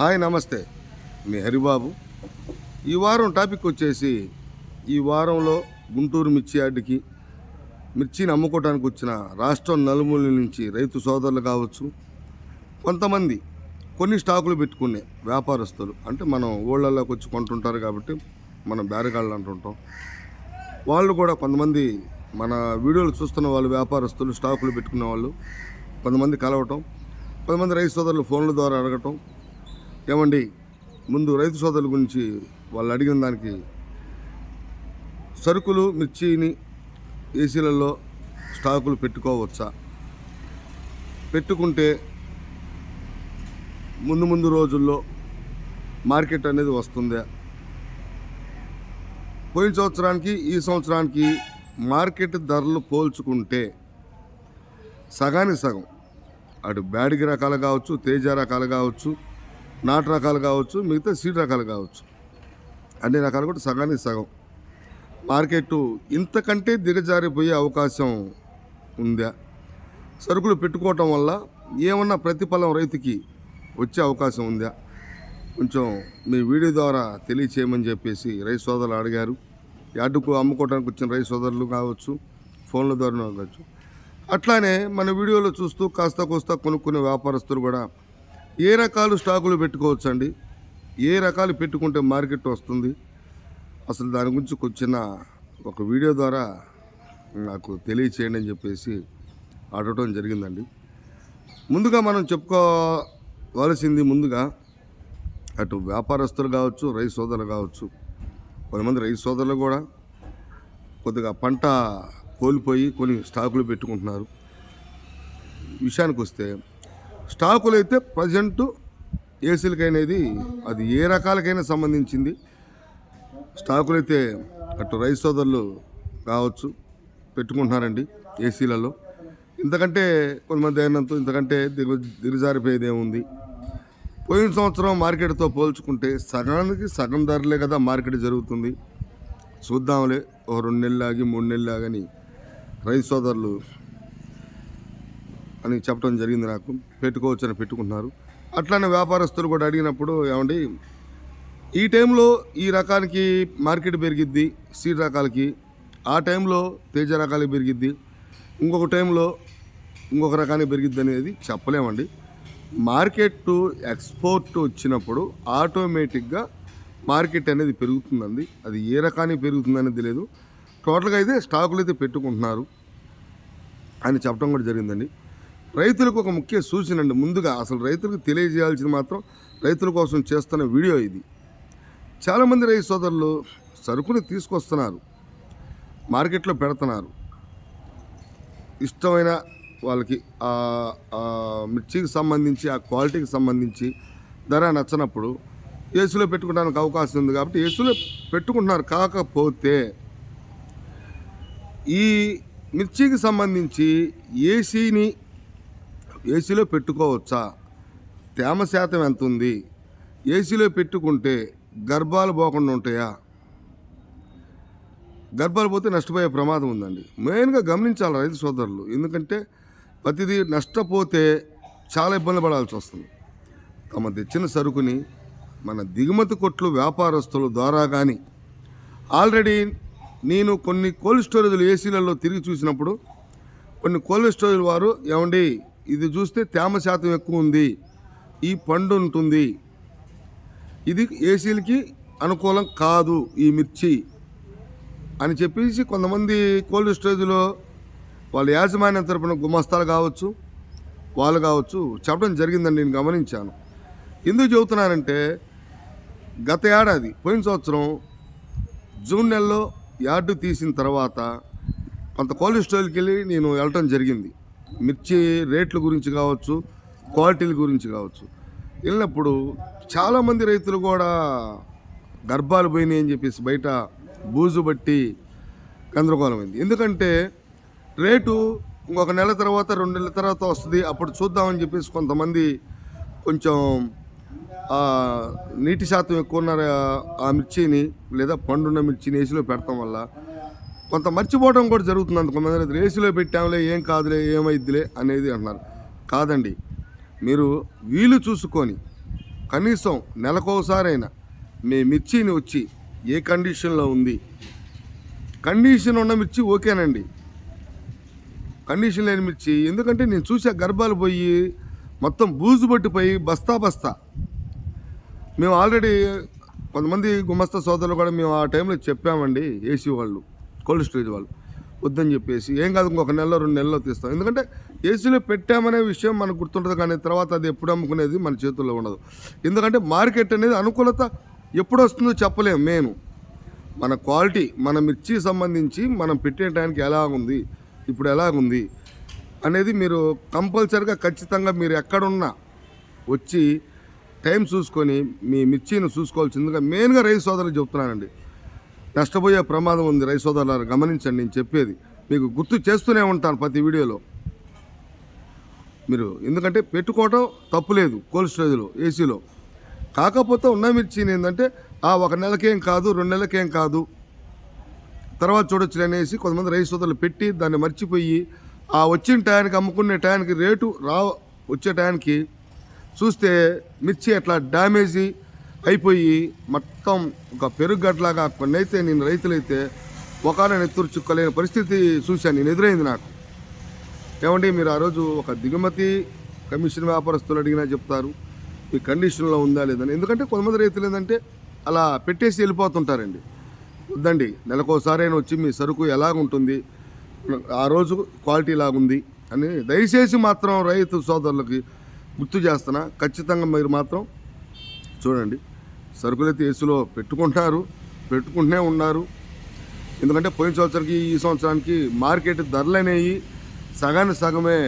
Hi నమస్తే. మీ హరిబాబు. ఈ వారం టాపిక్ వచ్చేసి ఈ వారంలో గుంటూరు మిర్చి యార్డుకి మిర్చిని అమ్ముకోవడానికి వచ్చిన రాష్ట్రం నలుమూల నుంచి రైతు సోదరులు కావచ్చు కొంతమంది కొన్ని స్టాకులు పెట్టుకునే వ్యాపారస్తులు. అంటే మనం ఊళ్ళల్లోకి వచ్చి కొంటుంటారు కాబట్టి మనం బేరగాళ్ళు అంటుంటాం. వాళ్ళు కూడా కొంతమంది మన వీడియోలు చూస్తున్న వాళ్ళు వ్యాపారస్తులు స్టాకులు పెట్టుకునే వాళ్ళు కొంతమంది కలవటం కొంతమంది రైతు సోదరులు ఫోన్ల ద్వారా అడగటం ఏమండి ముందు రైతు సోదరుల గురించి వాళ్ళు అడిగిన దానికి సరుకులు మిర్చిని ఏసీలలో స్టాకులు పెట్టుకోవచ్చా? పెట్టుకుంటే ముందు ముందు రోజుల్లో మార్కెట్ అనేది వస్తుందా? పోయిన సంవత్సరానికి ఈ సంవత్సరానికి మార్కెట్ ధరలు పోల్చుకుంటే సగానికి సగం. అటు బ్యాడిగి రకాలు కావచ్చు తేజ రకాలు కావచ్చు నాటు రకాలు కావచ్చు మిగతా సీడ్ రకాలు కావచ్చు. అన్ని రకాలు కూడా సగానికి సగం. మార్కెట్ ఇంతకంటే దిగజారిపోయే అవకాశం ఉందా? సరుకులు పెట్టుకోవటం వల్ల ఏమన్నా ప్రతిఫలం రైతుకి వచ్చే అవకాశం ఉందా? కొంచెం మీ వీడియో ద్వారా తెలియచేయమని చెప్పేసి రైతు సోదరులు అడిగారు. యార్డుకు అమ్ముకోవడానికి వచ్చిన రైతు సోదరులు కావచ్చు ఫోన్ల ద్వారా కావచ్చు. అట్లానే మన వీడియోలో చూస్తూ కాస్త కోస్తా కొనుక్కునే వ్యాపారస్తులు కూడా ఏ రకాలు స్టాకులు పెట్టుకోవచ్చండి? ఏ రకాలు పెట్టుకుంటే మార్కెట్ వస్తుంది? అసలు దాని గురించి వచ్చిన ఒక వీడియో ద్వారా నాకు తెలియచేయండి అని చెప్పేసి అడగటం జరిగిందండి. ముందుగా మనం చెప్పుకోవాల్సింది ముందుగా అటు వ్యాపారస్తులు కావచ్చు రైతు సోదరులు కావచ్చు కొంతమంది రైతు సోదరులు కూడా కొద్దిగా పంట కోల్పోయి కొన్ని స్టాకులు పెట్టుకుంటున్నారు. విషయానికి వస్తే స్టాకులు అయితే ప్రజెంటు ఏసీలకైనది అది ఏ రకాలకైనా సంబంధించింది. స్టాకులు అయితే అటు రైస్ సోదరులు కావచ్చు పెట్టుకుంటున్నారండి ఏసీలలో. ఇంతకంటే కొంతమంది అయినంత ఇంతకంటే దిగు దిగజారిపోయేది ఏముంది పోయిన సంవత్సరం మార్కెట్తో పోల్చుకుంటే సగానికి సగం ధరలే కదా మార్కెట్ జరుగుతుంది. చూద్దాంలే ఓ రెండు నెలలు ఆగి మూడు నెలలు ఆగని రైతు సోదరులు అని చెప్పడం జరిగింది నాకు. పెట్టుకోవచ్చు అని పెట్టుకుంటున్నారు. అట్లానే వ్యాపారస్తులు కూడా అడిగినప్పుడు ఏమండి ఈ టైంలో ఈ రకానికి మార్కెట్ పెరిగిద్ది సీడ్ రకాలకి. ఆ టైంలో తేజ రకాలకి పెరిగిద్ది. ఇంకొక టైంలో ఇంకొక రకానికి పెరిగిద్ది అనేది చెప్పలేమండి. మార్కెట్ ఎక్స్పోర్ట్ వచ్చినప్పుడు ఆటోమేటిక్గా మార్కెట్ అనేది పెరుగుతుందండి. అది ఏ రకానికి పెరుగుతుందనేది తెలియదు. టోటల్గా అయితే స్టాకులు అయితే పెట్టుకుంటున్నారు అని చెప్పడం కూడా జరిగిందండి. రైతులకు ఒక ముఖ్య సూచన అండి. ముందుగా అసలు రైతులకు తెలియజేయాల్సింది మాత్రం రైతుల కోసం చేస్తున్న వీడియో ఇది. చాలామంది రైతు సోదరులు సరుకుని తీసుకొస్తున్నారు మార్కెట్లో పెడుతున్నారు. ఇష్టమైన వాళ్ళకి మిర్చికి సంబంధించి ఆ క్వాలిటీకి సంబంధించి ధర నచ్చనప్పుడు ఏసీలో పెట్టుకోవడానికి అవకాశం ఉంది కాబట్టి ఏసీలో పెట్టుకుంటున్నారు. కాకపోతే ఈ మిర్చికి సంబంధించి ఏసీని ఏసీలో పెట్టుకోవచ్చా? తేమ శాతం ఎంత ఉంది ఏసీలో పెట్టుకుంటే గర్భాలు పోకుండా ఉంటాయా? గర్భాలు పోతే నష్టపోయే ప్రమాదం ఉందండి. మెయిన్గా గమనించాలి రైతు సోదరులు. ఎందుకంటే ప్రతిదీ నష్టపోతే చాలా ఇబ్బంది పడాల్సి వస్తుంది. తమ తెచ్చిన సరుకుని మన దిగుమతి కొట్లు వ్యాపారస్తుల ద్వారా కానీ ఆల్రెడీ నేను కొన్ని కోల్డ్ స్టోరేజ్లు ఏసీలలో తిరిగి చూసినప్పుడు కొన్ని కోల్డ్ స్టోరేజ్ వారు ఏమండి ఇది చూస్తే తేమ శాతం ఎక్కువ ఉంది. ఈ పండు ఉంటుంది. ఇది ఏసీలకి అనుకూలం కాదు ఈ మిర్చి అని చెప్పేసి కొంతమంది కోల్డ్ స్టోరేజ్లో వాళ్ళ యాజమాన్యం తరపున గుమస్తాలు కావచ్చు వాళ్ళు కావచ్చు చెప్పడం జరిగిందని నేను గమనించాను. ఎందుకు చెబుతున్నానంటే గత ఏడాది పోయిన సంవత్సరం జూన్ నెలలో యార్డు తీసిన తర్వాత కొంత కోల్డ్ స్టోర్కి వెళ్ళి నేను వెళ్ళటం జరిగింది. మిర్చి రేట్ల గురించి కావచ్చు క్వాలిటీల గురించి కావచ్చు. వెళ్ళినప్పుడు చాలామంది రైతులు కూడా గర్భాలు పోయినాయి అని చెప్పేసి బయట బూజు బట్టి గందరగోళమైంది ఎందుకంటే రేటు ఇంకొక నెల తర్వాత రెండు నెలల తర్వాత వస్తుంది. అప్పుడు చూద్దామని చెప్పేసి కొంతమంది కొంచెం నీటి శాతం ఎక్కువ ఉన్న ఆ మిర్చిని లేదా పండున్న మిర్చిని ఏసీలో పెడతాం వల్ల కొంత మర్చిపోవడం కూడా జరుగుతుంది అంత కొంతమంది రైతులు ఏసీలో పెట్టాంలే ఏం కాదులే ఏమైద్దిలే అనేది అంటున్నారు. కాదండి. మీరు వీలు చూసుకొని కనీసం నెలకోసారైనా మీ మిర్చిని వచ్చి ఏ కండిషన్లో ఉంది? కండిషన్ ఉన్న మిర్చి ఓకేనండి. కండిషన్ లేని మిర్చి. ఎందుకంటే నేను చూసా గర్భాలు పోయి మొత్తం బూజు పట్టిపోయి బస్తా బస్తా. మేము ఆల్రెడీ కొంతమంది గుమస్తా సోదరులు కూడా మేము ఆ టైంలో చెప్పామండి ఏసీ వాళ్ళు. కోల్డ్ స్టోరేజ్ వాళ్ళు. వద్దని చెప్పేసి ఏం కాదు ఇంకొక నెలలో రెండు నెలల్లో తీస్తాం. ఎందుకంటే ఏసీలో పెట్టామనే విషయం మనకు గుర్తుంటుంది కానీ తర్వాత అది ఎప్పుడు అమ్ముకునేది మన చేతుల్లో ఉండదు. ఎందుకంటే మార్కెట్ అనేది అనుకూలత ఎప్పుడు వస్తుందో చెప్పలేము మెయిన్ మన క్వాలిటీ మన మిర్చి సంబంధించి మనం పెట్టే టైంకి ఎలా ఉంది ఇప్పుడు ఎలాగుంది అనేది మీరు కంపల్సరిగా ఖచ్చితంగా మీరు ఎక్కడున్నా వచ్చి టైం చూసుకొని మీ మిర్చిని చూసుకోవాల్సిందిగా మెయిన్గా రైతు సోదరులు చెప్తున్నానండి. నష్టపోయే ప్రమాదం ఉంది రైతు సోదరులారు గమనించండి నేను చెప్పేది. మీకు గుర్తు చేస్తూనే ఉంటాను ప్రతి వీడియోలో. మీరు ఎందుకంటే పెట్టుకోవటం తప్పులేదు కోల్డ్ స్టోరేజ్లో ఏసీలో. కాకపోతే ఉన్న మిర్చిని ఏంటంటే ఆ ఒక నెలకేం కాదు రెండు నెలలకేం కాదు. తర్వాత చూడొచ్చు అనేసి కొంతమంది రైతు సోదరులు పెట్టి దాన్ని మర్చిపోయి ఆ వచ్చిన టయానికి అమ్ముకునే టయానికి రేటు రా వచ్చే టయానికి చూస్తే మిర్చి అట్లా డ్యామేజీ అయిపోయి మొత్తం ఒక పెరుగడ్లాగా కొన్ని అయితే నేను రైతులైతే ఒకన నెత్తురు చుక్కలేని పరిస్థితి చూశాను నేను ఎదురైంది నాకు. ఏమండి మీరు ఆ రోజు ఒక దిగుమతి కమిషన్ వ్యాపారస్తులు అడిగినా చెప్తారు ఈ కండిషన్లో ఉందా లేదని ఎందుకంటే కొంతమంది రైతులు ఏంటంటే అలా పెట్టేసి వెళ్ళిపోతుంటారండి. వద్దండి నెలకోసారైనా వచ్చి మీ సరుకు ఎలాగుంటుంది ఆ రోజు క్వాలిటీ ఎలాగుంది అని దయచేసి మాత్రం రైతు సోదరులకి గుర్తు చేస్తున్నా. ఖచ్చితంగా మీరు మాత్రం చూడండి. సరుకులైతే ఏసీలో పెట్టుకుంటున్నారు పెట్టుకుంటూనే ఉన్నారు. ఎందుకంటే పోయిన సంవత్సరానికి ఈ సంవత్సరానికి మార్కెట్ ధరలు అనేవి సగానికి సగమే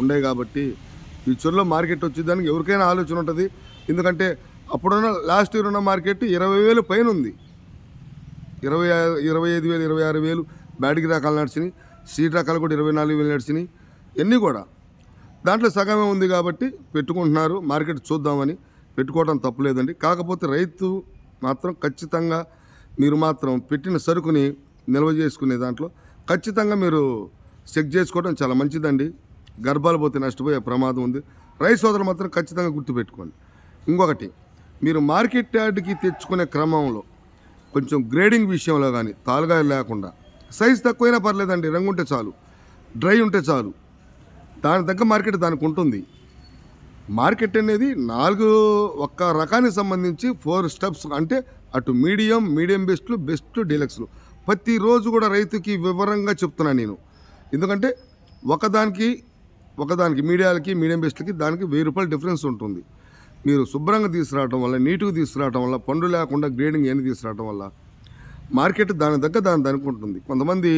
ఉండేవి కాబట్టి ఫ్యూచర్లో మార్కెట్ వచ్చేదానికి ఎవరికైనా ఆలోచన ఉంటుంది. ఎందుకంటే అప్పుడున్న లాస్ట్ ఇయర్ ఉన్న మార్కెట్ ఇరవై వేలు పైన ఉంది. ఇరవై ఇరవై ఐదు వేలు ఇరవై ఆరు వేలు బ్యాటరీ రకాలు నడిచినాయి. సీట్ రకాలు కూడా ఇరవై నాలుగు వేలు నడిచినాయి. ఇవన్నీ కూడా దాంట్లో సగమే ఉంది కాబట్టి పెట్టుకుంటున్నారు. మార్కెట్ చూద్దామని పెట్టుకోవడం తప్పులేదండి. కాకపోతే రైతు మాత్రం ఖచ్చితంగా మీరు మాత్రం పెట్టిన సరుకుని నిల్వ చేసుకునే దాంట్లో ఖచ్చితంగా మీరు చెక్ చేసుకోవడం చాలా మంచిదండి. గర్భాలు పోతే నష్టపోయే ప్రమాదం ఉంది. రైతు సోదరులు మాత్రం ఖచ్చితంగా గుర్తుపెట్టుకోండి. ఇంకొకటి మీరు మార్కెట్ యార్డ్కి తెచ్చుకునే క్రమంలో కొంచెం గ్రేడింగ్ విషయంలో కానీ తాలుగాయలు లేకుండా సైజ్ తక్కువైనా పర్లేదండి. రంగు ఉంటే చాలు డ్రై ఉంటే చాలు. దాని తగ్గ మార్కెట్ దానికి ఉంటుంది. మార్కెట్ అనేది నాలుగు ఒక్క రకానికి సంబంధించి ఫోర్ స్టెప్స్ అంటే అటు మీడియం మీడియం బెస్ట్లు బెస్ట్ డీలక్స్లు. ప్రతిరోజు కూడా రైతుకి వివరంగా చెప్తున్నాను నేను. ఎందుకంటే ఒకదానికి ఒకదానికి మీడియాలకి మీడియం బెస్ట్లకి దానికి వెయ్యి రూపాయల డిఫరెన్స్ ఉంటుంది. మీరు శుభ్రంగా తీసుకురావడం వల్ల నీట్గా తీసుకురావడం వల్ల పండు లేకుండా గ్రేడింగ్ ఏమి తీసుకురావడం వల్ల మార్కెట్ దాని దగ్గర దాని దానికి ఉంటుంది. కొంతమంది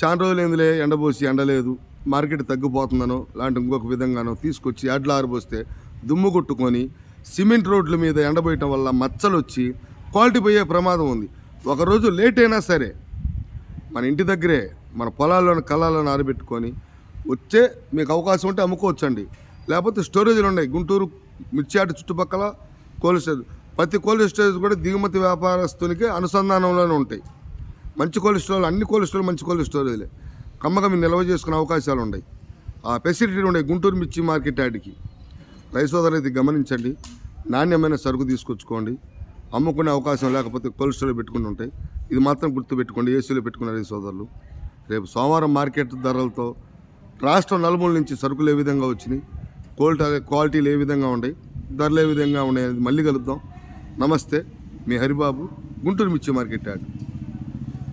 చాలా రోజులు ఏందిలే ఎండబోసి ఎండలేదు. మార్కెట్ తగ్గిపోతుందనో లాంటి ఇంకొక విధంగానో తీసుకొచ్చి అడ్ల ఆరిపోస్తే దుమ్ము కొట్టుకొని సిమెంట్ రోడ్ల మీద ఎండబోయటం వల్ల మచ్చలు వచ్చి క్వాలిటీ పోయే ప్రమాదం ఉంది. ఒకరోజు లేట్ అయినా సరే మన ఇంటి దగ్గరే మన పొలాల్లోని కళ్ళాలను ఆరబెట్టుకొని వచ్చే మీకు అవకాశం ఉంటే అమ్ముకోవచ్చండి. లేకపోతే స్టోరేజ్లు ఉన్నాయి. గుంటూరు మిర్చాటి చుట్టుపక్కల కోల్డ్ స్టోరేజ్ ప్రతి కోల్డ్ స్టోరేజ్ కూడా దిగుమతి వ్యాపారస్తునికి అనుసంధానంలోనే ఉంటాయి. మంచి కోల్డ్ స్టోరేజ్ అన్ని కోల్డ్ స్టోరేజ్ మంచి కోల్డ్ స్టోరేజ్లే. కమ్మగా మీరు నిల్వ చేసుకునే అవకాశాలు ఉన్నాయి. ఆ ఫెసిలిటీ ఉన్నాయి గుంటూరు మిర్చి మార్కెట్ యాడ్కి రైతు ఇది గమనించండి. నాణ్యమైన సరుకు తీసుకొచ్చుకోండి. అమ్ముకునే అవకాశం లేకపోతే కోల్డ్ స్టోర్లో పెట్టుకుని ఉంటాయి. ఇది మాత్రం గుర్తు పెట్టుకోండి ఏసీలో పెట్టుకున్న రైసోదరులు రేపు సోమవారం మార్కెట్ ధరలతో రాష్ట్రం నలుమూల నుంచి సరుకులు ఏ విధంగా వచ్చినాయి? క్వాలిటీ క్వాలిటీలు ఏ విధంగా ఉన్నాయి? ధరలు ఏ విధంగా ఉన్నాయి అనేది మళ్ళీ కలుద్దాం. నమస్తే. మీ హరిబాబు గుంటూరు మిర్చి మార్కెట్ యాడ్